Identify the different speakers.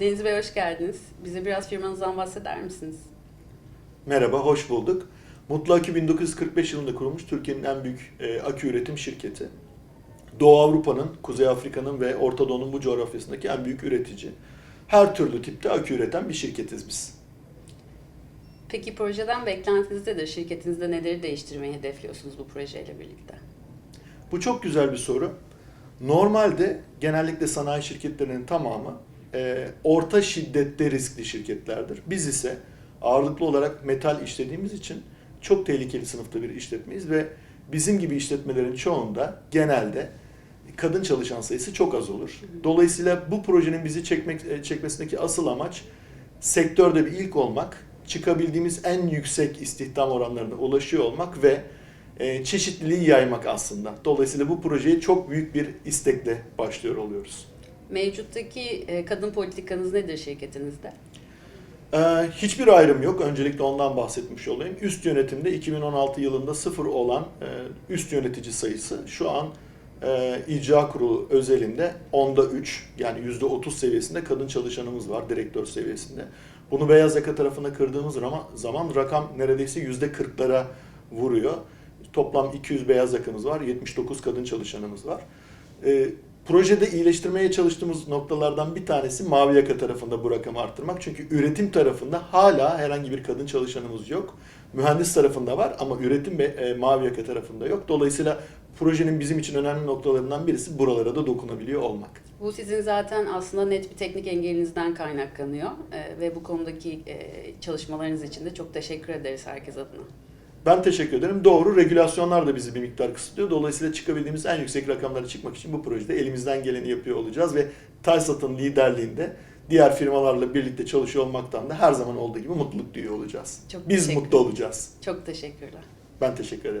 Speaker 1: Deniz Bey hoş geldiniz. Bize biraz firmanızdan bahseder misiniz?
Speaker 2: Merhaba, hoş bulduk. Mutlu Akü 1945 yılında kurulmuş Türkiye'nin en büyük e, akü üretim şirketi. Doğu Avrupa'nın, Kuzey Afrika'nın ve Orta Doğu'nun bu coğrafyasındaki en büyük üretici. Her türlü tipte akü üreten bir şirketiz biz.
Speaker 1: Peki projeden beklentiniz nedir? Şirketinizde neleri değiştirmeyi hedefliyorsunuz bu projeyle birlikte?
Speaker 2: Bu çok güzel bir soru. Normalde genellikle sanayi şirketlerinin tamamı e, orta şiddette riskli şirketlerdir. Biz ise ağırlıklı olarak metal işlediğimiz için çok tehlikeli sınıfta bir işletmeyiz ve bizim gibi işletmelerin çoğunda genelde kadın çalışan sayısı çok az olur. Dolayısıyla bu projenin bizi çekmek e, çekmesindeki asıl amaç sektörde bir ilk olmak, çıkabildiğimiz en yüksek istihdam oranlarına ulaşıyor olmak ve e, çeşitliliği yaymak aslında. Dolayısıyla bu projeye çok büyük bir istekle başlıyor oluyoruz.
Speaker 1: Mevcuttaki e, kadın politikanız nedir şirketinizde?
Speaker 2: Ee, hiçbir ayrım yok. Öncelikle ondan bahsetmiş olayım. Üst yönetimde 2016 yılında sıfır olan e, üst yönetici sayısı şu an e, icra kurulu özelinde onda 3 yani %30 seviyesinde kadın çalışanımız var direktör seviyesinde. Bunu beyaz yaka tarafına kırdığımız zaman, zaman rakam neredeyse %40'lara vuruyor. Toplam 200 beyaz yakamız var, 79 kadın çalışanımız var. Projede iyileştirmeye çalıştığımız noktalardan bir tanesi mavi yaka tarafında bu rakamı arttırmak. Çünkü üretim tarafında hala herhangi bir kadın çalışanımız yok. Mühendis tarafında var ama üretim ve e, mavi yaka tarafında yok. Dolayısıyla projenin bizim için önemli noktalarından birisi buralara da dokunabiliyor olmak.
Speaker 1: Bu sizin zaten aslında net bir teknik engelinizden kaynaklanıyor E, ve bu konudaki e, çalışmalarınız için de çok teşekkür ederiz herkes adına.
Speaker 2: Ben teşekkür ederim. Doğru, regülasyonlar da bizi bir miktar kısıtlıyor. Dolayısıyla çıkabildiğimiz en yüksek rakamlara çıkmak için bu projede elimizden geleni yapıyor olacağız ve Taysat'ın liderliğinde diğer firmalarla birlikte çalışıyor olmaktan da her zaman olduğu gibi mutluluk duyuyor olacağız.
Speaker 1: Çok
Speaker 2: Biz mutlu olacağız.
Speaker 1: Çok teşekkürler.
Speaker 2: Ben teşekkür ederim.